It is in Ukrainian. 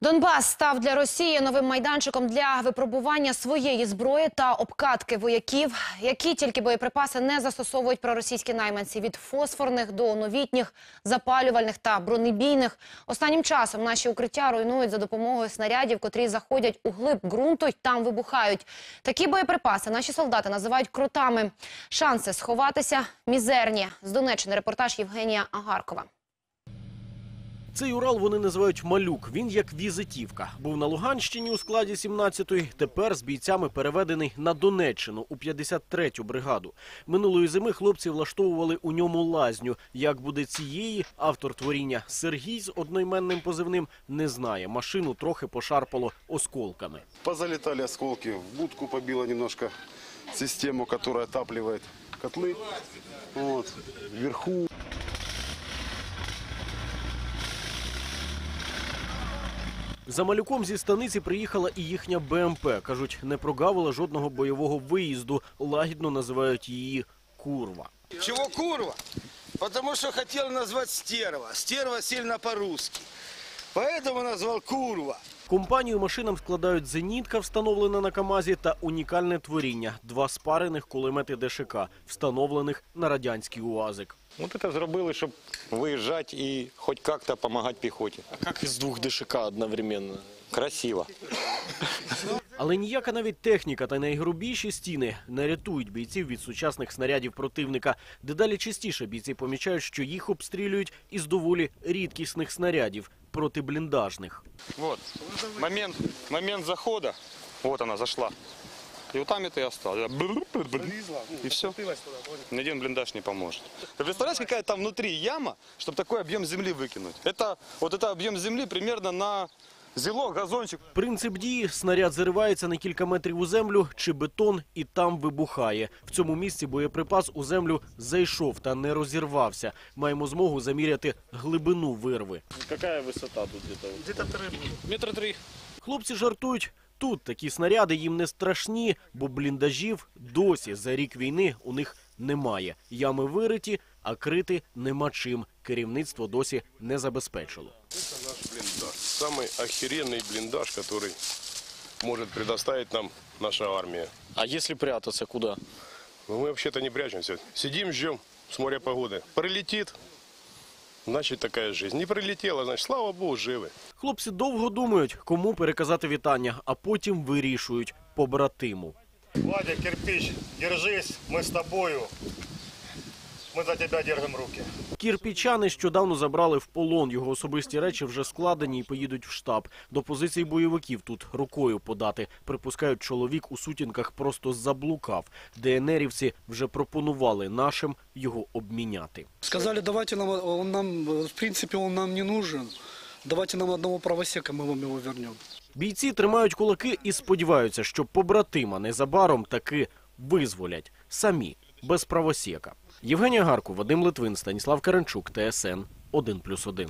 Донбас став для Росії новим майданчиком для випробування своєї зброї та обкатки вояків, які тільки боєприпаси не застосовують проросійські найманці від фосфорних до новітніх, запалювальних та бронебійних. Останнім часом наші укриття руйнують за допомогою снарядів, котрі заходять у глиб ґрунту й там вибухають. Такі боєприпаси наші солдати називають крутами. Шанси сховатися мізерні. З Донеччини репортаж Євгенія Агаркова. Цей Урал вони називають малюк. Він як візитівка. Був на Луганщині у складі 17-ї. Тепер з бійцями переведений на Донеччину у 53-ю бригаду. Минулої зими хлопці влаштовували у ньому лазню. Як буде цієї, автор творіння Сергій з одноіменним позивним не знає. Машину трохи пошарпало осколками. Позалетали осколки, в будку побило немножко систему, которая отапливает котлы. Вот. Вверху За малюком зі станиці приїхала і їхня БМП. Кажуть, не прогавила жодного бойового виїзду. Лагідно називають її курва. Чого курва? Потому що хотіли назвати стерва. Стерва сильно по-русски. Поэтому назвал курва. Компанію машинам складають зенітка, встановлена на КАМАЗі, та унікальне творіння два спарених кулемети ДШК, встановлених на радянський УАЗик. От це зробили, щоб виїжджати і хоч як-то допомагати піхоті. А как из двух ДШК одновременно? Красиво. Але ніяка навіть техніка та найгрубіші стіни не рятують бійців від сучасних снарядів противника. Дедалі частіше бійці помічають, що їх обстрілюють із доволі рідкісних снарядів протибліндажних. Вот. Момент, момент захода. Вот она зашла. И вот там это и осталось. И все. Ни один блиндаж не поможет. Ты представляешь, какая там внутри яма, чтобы такой объем земли выкинуть? Это, вот это объем земли примерно на зело, газончик. Принцип дії снаряд заривається на кілька метрів у землю чи бетон і там вибухає. В цьому місці боєприпас у землю зайшов та не розірвався. Маємо змогу заміряти глибину вирви. Какая высота тут где-то? Где-то три. Метра три. Хлопці жартують. Тут такі снаряди їм не страшні, бо бліндажів досі за рік війни у них немає. Ями вириті, а крити нема чим. Керівництво досі не забезпечило наш блиндаж. Самый охеренный блиндаж, который может предоставить нам наша армия. А если прятаться, куда? Но мы вообще-то не прячемся. Сидим, ждем с моря погоды. Прилетит, значит такая жизнь. Не прилетела, значит, слава богу, живы. Хлопці довго думають, кому переказати вітання, а потім вирішують побратиму. Вадя, кирпич, держись, мы с тобою. Мы за тебя держим руки. Кірпіча нещодавно забрали в полон. Його особисті речі вже складені і поїдуть в штаб. До позицій бойовиків тут рукою подати. Припускають, чоловік у сутінках просто заблукав. ДНРівці вже пропонували нашим його обміняти. Сказали, давайте нам, он нам, в принципе, он нам не нужен. Давайте нам одного правосека, мы вам его вернем. Бійці тримають кулаки і сподіваються, що побратима незабаром таки визволять самі без правосіка. Євгенія Гарку, Вадим Литвин, Станіслав Каренчук, ТСН 1+,1.